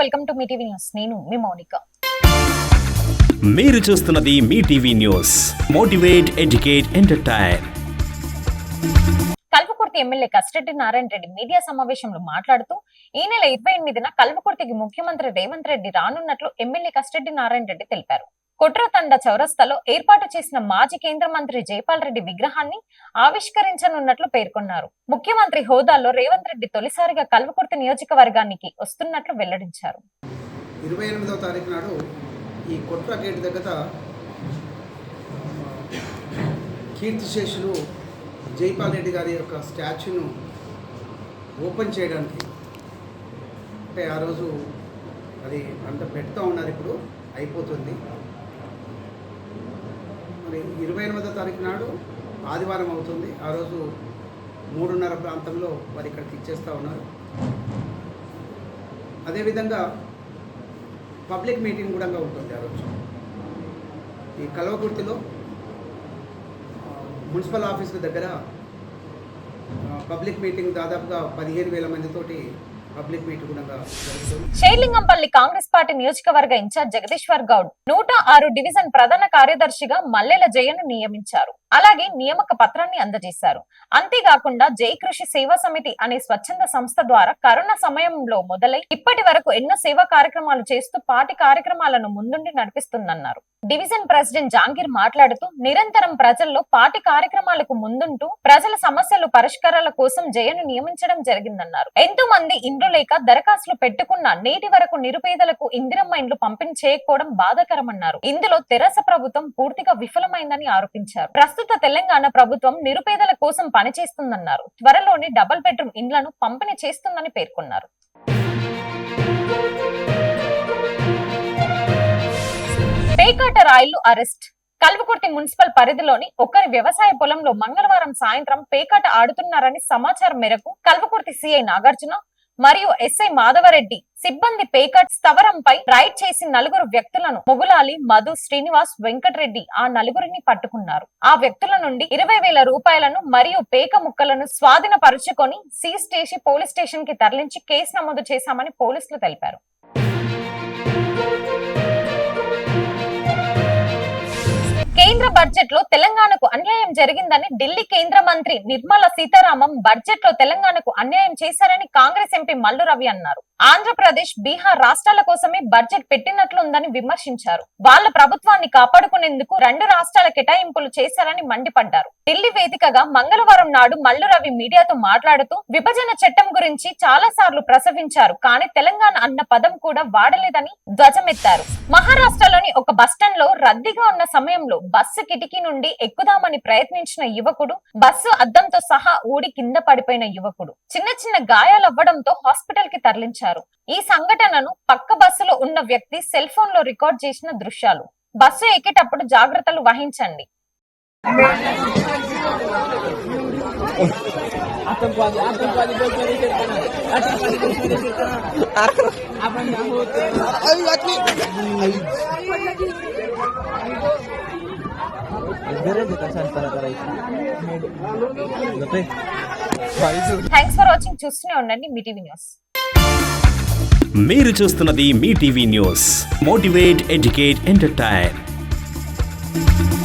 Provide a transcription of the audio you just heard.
Welcome to Mee TV news నేను మీ మౌనిక. మీరు చూస్తున్నది Mee TV news motivate educate entertain Kalwakurthy MLA Kasireddy Narayana Reddy media సమావేశంలో మాట్లాడుతూ ఈ నెల ఇరవై ఎనిమిదిన కల్వకుర్తికి ముఖ్యమంత్రి రేవంత్ రెడ్డి రానున్నట్లు ఎమ్మెల్యే కస్టెడ్డి నారాయణ రెడ్డి తెలిపారు. కుట్రతండ చౌరస్తాలో ఏర్పాటు చేసిన మాజీ కేంద్ర మంత్రి జైపాల్ రెడ్డి విగ్రహాన్ని ఆవిష్కరించనున్నట్లు పేర్కొన్నారు. ముఖ్యమంత్రి హోదాలో రేవంత్ రెడ్డి తొలిసారిగా కల్వకుర్తి నియోజకవర్గానికి వస్తున్నట్లు వెల్లడించారు. ఇరవై ఎనిమిదవ తారీఖు నాడు ఈ కుట్ర గేట్ దగ్గర కీర్తిశేషులు జైపాల్ రెడ్డి గారి యొక్క స్టాచ్యూను ఓపెన్ చేయడానికి అంటే ఆ రోజు అది అంత పెడతా ఉన్నారు ఇప్పుడు అయిపోతుంది. ఇరవై ఎనిమిదో తారీఖు నాడు ఆదివారం అవుతుంది. ఆ రోజు మూడున్నర ప్రాంతంలో వారు ఇక్కడికి ఇచ్చేస్తూ ఉన్నారు. అదేవిధంగా పబ్లిక్ మీటింగ్ కూడా ఉంటుంది ఆ రోజు. ఈ కల్వకుర్తిలో మున్సిపల్ ఆఫీసుల దగ్గర పబ్లిక్ మీటింగ్ దాదాపుగా పదిహేను వేల మందితోటి పబ్లిక్ షేర్లింగంపల్లి కాంగ్రెస్ పార్టీ నియోజకవర్గ ఇన్ఛార్జ్ జగదీశ్వర్ గౌడ్ నూట ఆరు డివిజన్ ప్రధాన కార్యదర్శిగా మల్లెల జయను నియమించారు. అలాగే నియామక పత్రాన్ని అందజేశారు. అంతేకాకుండా జై కృషి సేవా సమితి అనే స్వచ్ఛంద సంస్థ ద్వారా కరోనా సమయంలో మొదలై ఇప్పటి వరకు ఎన్నో సేవా కార్యక్రమాలు చేస్తూ పార్టీ కార్యక్రమాలను ముందుండి నడిపిస్తుందన్నారు. డివిజన్ ప్రెసిడెంట్ జాంగీర్ మాట్లాడుతూ నిరంతరం ప్రజల్లో పార్టీ కార్యక్రమాలకు ముందుంటూ ప్రజల సమస్యలు పరిష్కారాల కోసం జయను నియమించడం జరిగిందన్నారు. ఎంతో మంది ఇండ్లు లేక దరఖాస్తులు పెట్టుకున్న నేటి వరకు నిరుపేదలకు ఇందిరమ్మ ఇండ్లు పంపిణీ చేయకపోవడం బాధాకరమన్నారు. ఇందులో తెరాస ప్రభుత్వం పూర్తిగా విఫలమైందని ఆరోపించారు. ప్రస్తుత తెలంగాణ ప్రభుత్వం నిరుపేదల కోసం పనిచేస్తుందన్నారు. త్వరలోనే డబుల్ బెడ్రూమ్ ఇండ్లను పంపిణీ చేస్తుందని పేర్కొన్నారు. పేకాట రాయిలు అరెస్ట్. కల్వకుర్తి మున్సిపల్ పరిధిలోని ఒకరి వ్యవసాయ పొలంలో మంగళవారం సాయంత్రం పేకాట ఆడుతున్నారని సమాచారం మేరకు కల్వకుర్తి సిఐ నాగార్జున మరియు ఎస్ఐ మాధవరెడ్డి సిబ్బంది పేకట్ స్థవరంపై రైడ్ చేసి నలుగురు వ్యక్తులను మొగులాలి మధు శ్రీనివాస్ వెంకటరెడ్డి ఆ నలుగురిని పట్టుకున్నారు. ఆ వ్యక్తుల నుండి ఇరవై వేల రూపాయలను మరియు పేక ముక్కలను స్వాధీనపరుచుకొని సీజ్ చేసి పోలీస్ స్టేషన్కి తరలించి కేసు నమోదు చేశామని పోలీసులు తెలిపారు. కేంద్ర బడ్జెట్లో తెలంగాణకు అన్యాయం జరిగిందని ఢిల్లీ కేంద్ర మంత్రి నిర్మలా సీతారామన్ బడ్జెట్లో తెలంగాణకు అన్యాయం చేశారని కాంగ్రెస్ ఎంపీ మల్లు రవి అన్నారు. ఆంధ్రప్రదేశ్ బీహార్ రాష్ట్రాల కోసమే బడ్జెట్ పెట్టినట్లుందని విమర్శించారు. వాళ్ళ ప్రభుత్వాన్ని కాపాడుకునేందుకు రెండు రాష్ట్రాల కేటాయింపులు చేశారని మండిపడ్డారు. ఢిల్లీ వేదికగా మంగళవారం నాడు మల్లు రవి మీడియాతో మాట్లాడుతూ విభజన చట్టం గురించి చాలా సార్లు ప్రసవించారు కానీ తెలంగాణ అన్న పదం కూడా వాడలేదని ధ్వజమెత్తారు. మహారాష్ట్రలోని ఒక బస్టాండ్లో రద్దీగా ఉన్న సమయంలో బస్సు కిటికీ నుండి ఎక్కుదామని ప్రయత్నించిన యువకుడు బస్సు అద్దంతో సహా ఊడి కింద పడిపోయిన యువకుడు. చిన్న చిన్న గాయాలవ్వడంతో హాస్పిటల్కి తరలించారు. ఈ సంఘటనను పక్క బస్సులో ఉన్న వ్యక్తి సెల్ ఫోన్లో రికార్డ్ చేసిన దృశ్యాలు. బస్సు ఎక్కేటప్పుడు జాగ్రత్తలు వహించండి. ఆతంకవాది ఆతంకవాది థ్యాంక్స్ ఫర్ వాచింగ్ చూస్తూనే ఉండండి. Mee TV news. మీరు చూస్తున్నది Mee TV news. Motivate educate entertain